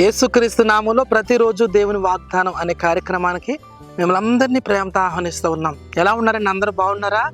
యేసుక్రీస్తు నామంలో ప్రతిరోజు దేవుని వాగ్దానం అనే కార్యక్రమానికి మిమ్మల్ని అందరినీ ప్రేమతో ఆహ్వానిస్తూ ఉన్నాం. ఎలా ఉన్నారండి? అందరూ బాగున్నారా?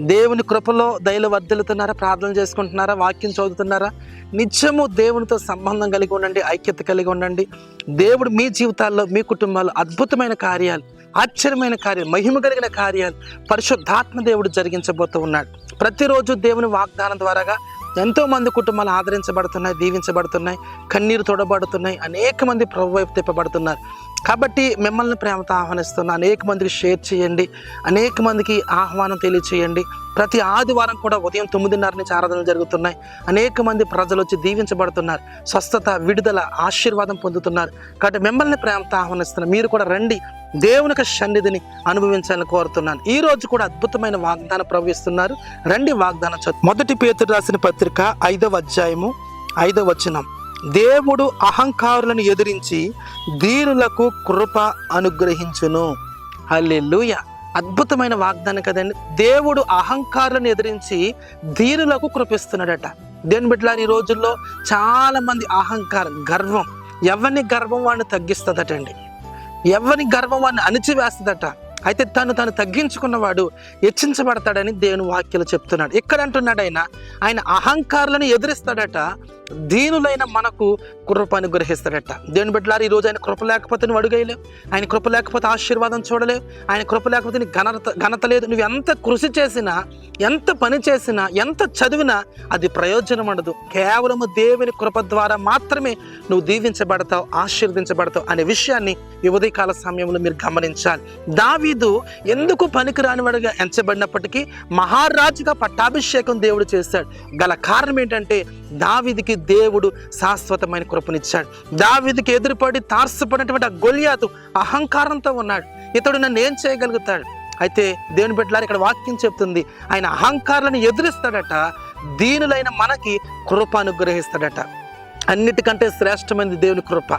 దేవుని కృపలో దయలు వర్దిల్లుతున్నారా ప్రార్థన చేసుకుంటున్నారా? వాక్యం చదువుతున్నారా? నిత్యము దేవునితో సంబంధం కలిగి ఉండండి ఐక్యత కలిగి ఉండండి. దేవుడు మీ జీవితాల్లో మీ కుటుంబాల్లో అద్భుతమైన కార్యాలు ఆశ్చర్యమైన కార్యం మహిమ కలిగిన కార్యాలు పరిశుద్ధాత్మ దేవుడు జరిగించబోతూ ఉన్నాడు. ప్రతిరోజు దేవుని వాగ్దానం ద్వారాగా ఎంతో మంది కుటుంబాలు ఆదరించబడుతున్నాయి దీవించబడుతున్నాయి కన్నీరు తొడబడుతున్నాయి అనేక మంది ప్రభు వైపు తిప్పబడుతున్నారు. కాబట్టి మిమ్మల్ని ప్రేమతో ఆహ్వానిస్తున్నా అనేక మందికి షేర్ చేయండి అనేక మందికి ఆహ్వానం తెలియచేయండి. ప్రతి ఆదివారం కూడా ఉదయం తొమ్మిదిన్నర నుంచి ఆరాధనలు జరుగుతున్నాయి. అనేక మంది ప్రజలు వచ్చి దీవించబడుతున్నారు స్వస్థత విడుదల ఆశీర్వాదం పొందుతున్నారు. కాబట్టి మిమ్మల్ని ప్రేమతో ఆహ్వానిస్తున్నారు మీరు కూడా రండి దేవుని యొక్క సన్నిధిని అనుభవించాలని కోరుతున్నాను. ఈ రోజు కూడా అద్భుతమైన వాగ్దానం ప్రవహిస్తున్నారు. రండి వాగ్దానం చదువు. మొదటి పేతుడు రాసిన పత్రిక ఐదవ అధ్యాయము ఐదవ వచనం. దేవుడు అహంకారులను ఎదిరించి దీనులకు కృప అనుగ్రహించును. హల్లెలూయ. అద్భుతమైన వాగ్దానం కదండి. దేవుడు అహంకారులను ఎదిరించి దీనులకు కృపిస్తున్నాడట. దేని బిడ్డలారు ఈ రోజుల్లో చాలా మంది అహంకారం గర్వం ఎవరిని గర్వం వాడిని తగ్గిస్తుందటండి. ఎవరిని గర్వం అణిచివేస్తుందట. అయితే తను తను తగ్గించుకున్నవాడు హెచ్చించబడతాడని దేవుని వాక్యలు చెప్తున్నాడు. ఇక్కడ అంటున్నాడు ఆయన ఆయన అహంకారులను ఎదిరిస్తాడట. దీనులైన మనకు కృప గ్రహిస్తాడట. దేవుని బిడ్డలారు ఈ రోజు ఆయన కృప లేకపోతే నువ్వు అడుగేయలేవు. ఆయన కృప లేకపోతే ఆశీర్వాదం చూడలేవు. ఆయన కృప లేకపోతే నీకు ఘనత ఘనత లేదు. నువ్వు ఎంత కృషి చేసినా ఎంత పని చేసినా ఎంత చదివినా అది ప్రయోజనం ఉండదు. కేవలము దేవుని కృప ద్వారా మాత్రమే నువ్వు దీవించబడతావు ఆశీర్వదించబడతావు అనే విషయాన్ని ఈ ఉదయకాల సమయంలో మీరు గమనించాలి. దావీదు ఎందుకు పనికిరానివాడుగా ఎంచబడినప్పటికీ మహారాజుగా పట్టాభిషేకం దేవుడు చేశాడు. గల కారణం ఏంటంటే దావీదికి దేవుడు శాశ్వతమైన కృపనిచ్చాడు. దావిదికి ఎదురుపడి తార్సపడినటువంటి ఆ గొలియాతు అహంకారంతో ఉన్నాడు. ఇతడు నన్ను ఏం చేయగలుగుతాడు? అయితే దేవుని బిడ్డలారు ఇక్కడ వాక్యం చెప్తుంది. ఆయన అహంకారాలను ఎదురిస్తాడట దీనులైన మనకి కృప అనుగ్రహిస్తాడట. అన్నిటికంటే శ్రేష్టమైనది దేవుని కృప.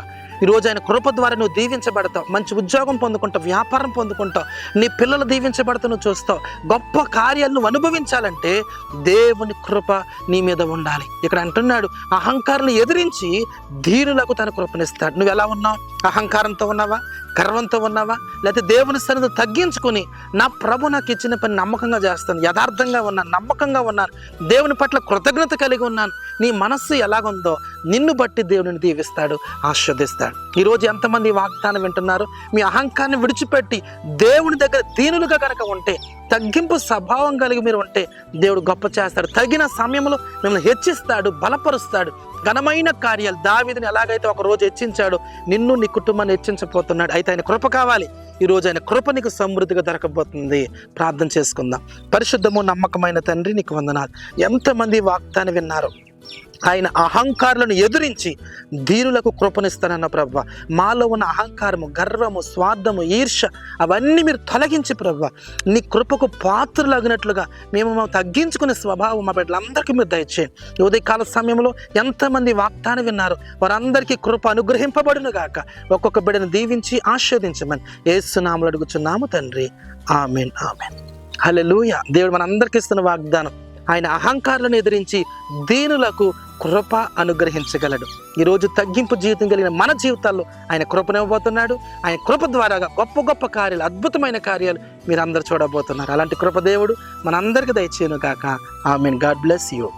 ఈరోజు ఆయన కృప ద్వారా నువ్వు దీవించబడతావు. మంచి ఉద్యోగం పొందుకుంటావు వ్యాపారం పొందుకుంటావు నీ పిల్లలు దీవించబడతా నువ్వు చూస్తావు. గొప్ప కార్యాలు నువ్వు అనుభవించాలంటే దేవుని కృప నీ మీద ఉండాలి. ఇక్కడ అంటున్నాడు అహంకారాన్ని ఎదిరించి ధీరులకు తన కృపనిస్తాడు. నువ్వు ఎలా ఉన్నావు? అహంకారంతో ఉన్నావా? గర్వంతో ఉన్నావా? లేకపోతే దేవుని సన్నిధి తగ్గించుకుని నా ప్రభు నాకు ఇచ్చిన పని నమ్మకంగా చేస్తాను. యథార్థంగా ఉన్నాను నమ్మకంగా ఉన్నాను. దేవుని పట్ల కృతజ్ఞత కలిగి ఉన్నాను. నీ మనస్సు ఎలాగుందో నిన్ను బట్టి దేవుడిని దీవిస్తాడు ఆస్వాదిస్తాడు ఈరోజు ఎంతమంది వాగ్దానం వింటున్నారు? మీ అహంకారాన్ని విడిచిపెట్టి దేవుని దగ్గర దీనులుగా కనుక ఉంటే తగ్గింపు స్వభావం కలిగి మీరు ఉంటే దేవుడు గొప్ప చేస్తాడు. తగిన సమయంలో మిమ్మల్ని హెచ్చిస్తాడు బలపరుస్తాడు. ఘనమైన కార్యాలు దావీదుని ఎలాగైతే ఒక రోజు హెచ్చించాడో నిన్ను నీ కుటుంబాన్ని హెచ్చించబోతున్నాడు. అయితే ఆయన కృప కావాలి. ఈ రోజు ఆయన కృప నీకు సమృద్ధిగా దొరకబోతుంది. ప్రార్థన చేసుకుందాం. పరిశుద్ధము నమ్మకమైన తండ్రి నీకు వందనాలు. ఎంతమంది వాగ్దాన్ని విన్నారు? ఆయన అహంకారులను ఎదిరించి ధీరులకు కృపనిస్తానన్న ప్రభ మాలో ఉన్న అహంకారము గర్వము స్వార్థము ఈర్ష అవన్నీ మీరు తొలగించి ప్రభ నీ కృపకు పాత్రలగినట్లుగా మేము మేము తగ్గించుకునే స్వభావం మా బిడ్డలందరికీ మీరు దయచేయండి. ఉదయకాల సమయంలో ఎంతమంది వాగ్దానం విన్నారు వారందరికీ కృప అనుగ్రహింపబడును గాక. ఒక్కొక్క బిడ్డను దీవించి ఆస్వాదించమని ఏసునాములు అడుగుచున్నాము తండ్రి. Amen amen. హలో లూయ దేవుడు మనందరికీ ఇస్తున్న వాగ్దానం. ఆయన అహంకారులను ఎదిరించి దీనులకు కృప అనుగ్రహించగలడు. ఈరోజు తగ్గింపు జీవితం కలిగిన మన జీవితాల్లో ఆయన కృపనివ్వబోతున్నాడు. ఆయన కృప ద్వారా గొప్ప గొప్ప కార్యాలు అద్భుతమైన కార్యాలు మీరు అందరు చూడబోతున్నారు. అలాంటి కృపదేవుడు మనందరికీ దయచేయను కాక I mean God bless you.